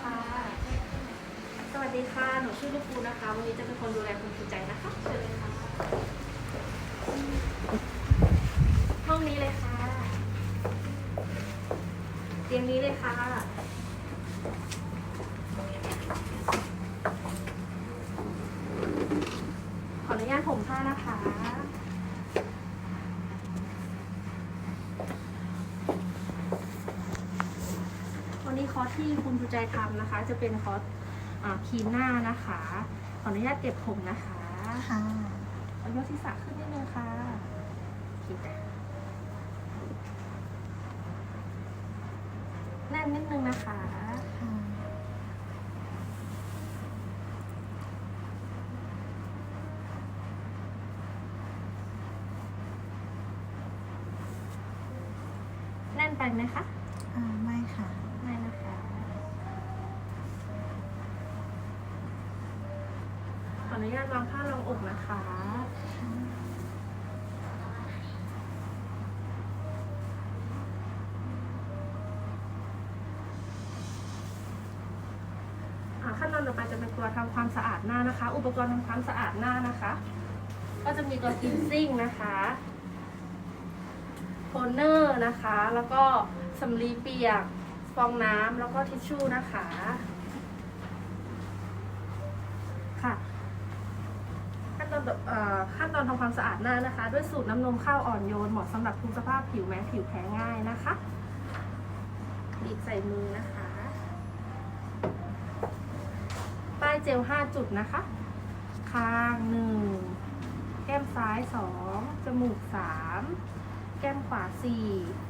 ค่ะ สวัสดีค่ะ หนูชื่อลูกปูนะคะ วันนี้จะเป็นคนดูแลคุณชูใจนะคะเชิญเลยค่ะ ห้องนี้เลยค่ะ เตียงนี้เลยค่ะ ขออนุญาตผมผ้านะคะ วันนี้คอ ร์สที่คุณชูใจทำนะคะ จะเป็นคอร์สอ่าครีมหน้านะคะ ขออนุญาตเก็บผมนะคะค่ะเอายกศีรษะขึ้นนิดนึงค่ะคิดแน่นนิดนึงนะคะค่ะแน่นไปไหมคะ อ่า ไม่ค่ะไม่นะคะ ข ออนุญาตวางผ้ารองอกนะคะ ขั้นตอนต่อไปจะเป็นตัวทำความสะอาดหน้านะคะ อุปกรณ์ทำความสะอาดหน้านะคะ ก็จะมีตัวกินซิ่งนะคะโทนเนอร์นะคะ แล้วก็สำลีเปียก ฟองน้ำแล้วก็ทิชชู่นะคะ ขั้นตอนทำความสะอาดหน้านะคะ ด้วยสูตรน้ำนมข้าวอ่อนโยนเหมาะสำหรับทุกสภาพผิวแม้ผิวแพ้ง่ายนะคะบีบใส่มือนะคะ ป้ายเจล 5 จุดนะคะ คางหนึ่งแก้มซ้ายสองจมูกสามแก้มขวาสี่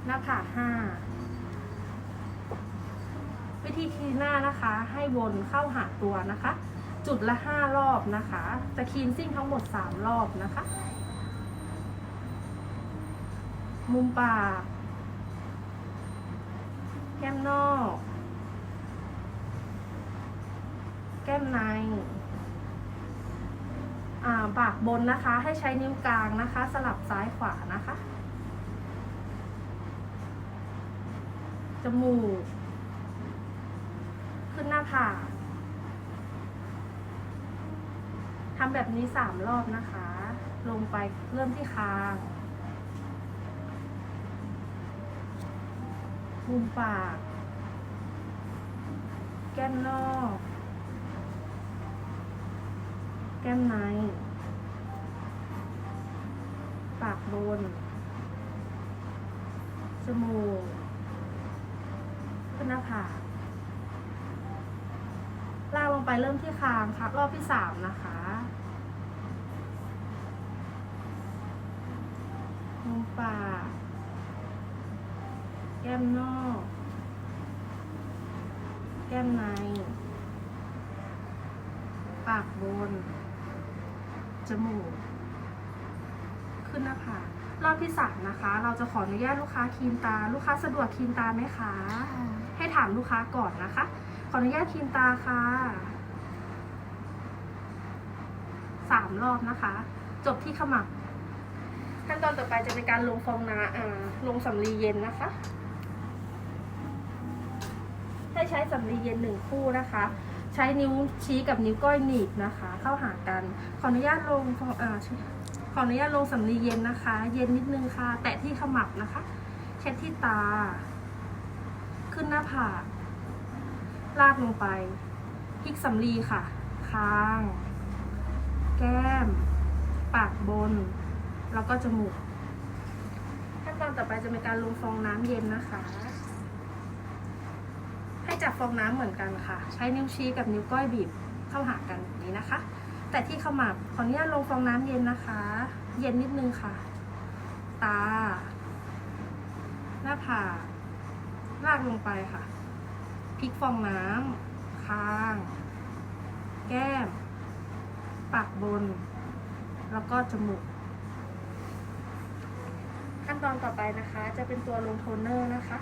หน้าผากห้าวิธีคีหน้านะคะ ให้วนเข้าหาตัวนะคะ จุดละ 5 รอบนะคะ จะคีนซิ่งทั้งหมด 3 รอบนะคะ มุมปากแก้มนอก แก้มในอ่าปากบนนะคะ ให้ใช้นิ้วกลางนะคะ สลับซ้ายขวานะคะ จมูก ขึ้นหน้าผาก ทำแบบนี้สามรอบนะคะ ลงไปเริ่มที่คางมุมปาก แก้มนอก แก้มใน ปากบน จมูกขึ้นหน้าผาก ลากลงไปเริ่มที่คางค่ะ รอบที่สามนะคะมุมปากแก้มนอก แก้มใน ปากบน จมูก ขึ้นหน้าผากรอบที่สามนะคะ เราจะขออนุญาตลูกค้าคลีนตา ลูกค้าสะดวกคลีนตาไหมคะค่ะให้ถามลูกค้าก่อนนะคะ ขออนุญาตคลีนตาค่ะสามรอบนะคะ จบที่ขมับขั้นตอนต่อไปจะเป็นการลงฟองน้ำลงสำลีเย็นนะคะ ให้ใช้สำลีเย็นหนึ่งคู่นะคะ ใช้นิ้วชี้กับนิ้วก้อยหนีบนะคะ เข้าหากัน ขออนุญาตลงฟองอขออนุญาตลงสำลีเย็นนะคะ เย็นนิดนึงค่ะ แตะที่ขมับนะคะ เช็ดที่ตา ขึ้นหน้าผาก ลากลงไปพลิกสำลีค่ะ คาง แก้ม ปากบน แล้วก็จมูก ขั้นตอนต่อไปจะเป็นการลงฟองน้ำเย็นนะคะ ให้จับฟองน้ำเหมือนกันค่ะ ใช้นิ้วชี้กับนิ้วก้อยบีบเข้าหากันแบบนี้นะคะ แต่ที่ขมับขออนุญาตลงฟองน้ำเย็นนะคะ เย็นนิดนึงค่ะ ตา หน้าผากลากลงไปค่ะ พิกฟองน้ำคาง แก้ม ปากบน แล้วก็จมูก ขั้นตอนต่อไปนะคะ จะเป็นตัวลงโทนเนอร์นะคะ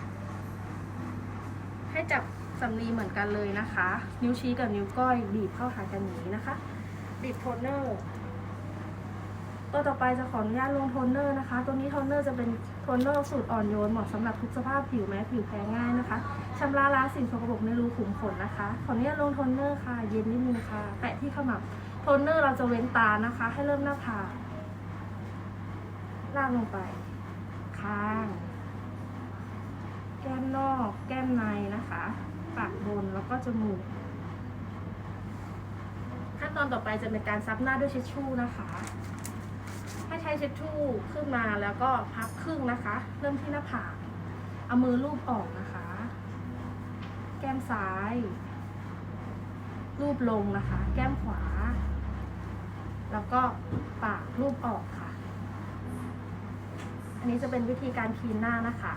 ให้จับสำลีเหมือนกันเลยนะคะ นิ้วชี้กับนิ้วก้อยบีบเข้าหากันอย่างนี้นะคะบีบโทนเนอร์ ตัวต่อไปจะขออนุญาตลงโทนเนอร์นะคะ ตัวนี้โทนเนอร์จะเป็นโทนเนอร์สูตรอ่อนโยนเหมาะสำหรับทุกสภาพผิวแม้ผิวแพ้ง่ายนะคะชำระล้างสิ่งสกปรกในรูขุมขนนะคะ ขออนุญาตลงโทนเนอร์ค่ะ เย็นนิดนึงค่ะ แปะที่ขมับ โทนเนอร์เราจะเว้นตานะคะ ให้เริ่มหน้าผากลากลงไป ข้าง แก้มนอก แก้มในนะคะ ปากบนแล้วก็จมูก ขั้นตอนต่อไปจะเป็นการซับหน้าด้วยเช็ดชู่นะคะ ให้ใช้เช็ดทู่ขึ้นมาแล้วก็พับครึ่งนะคะ เริ่มที่หน้าผากเอามือลูบออกนะคะ แก้มซ้ายรูปลงนะคะ แก้มขวา แล้วก็ปากรูปออกค่ะ อันนี้จะเป็นวิธีการคลีนหน้านะคะ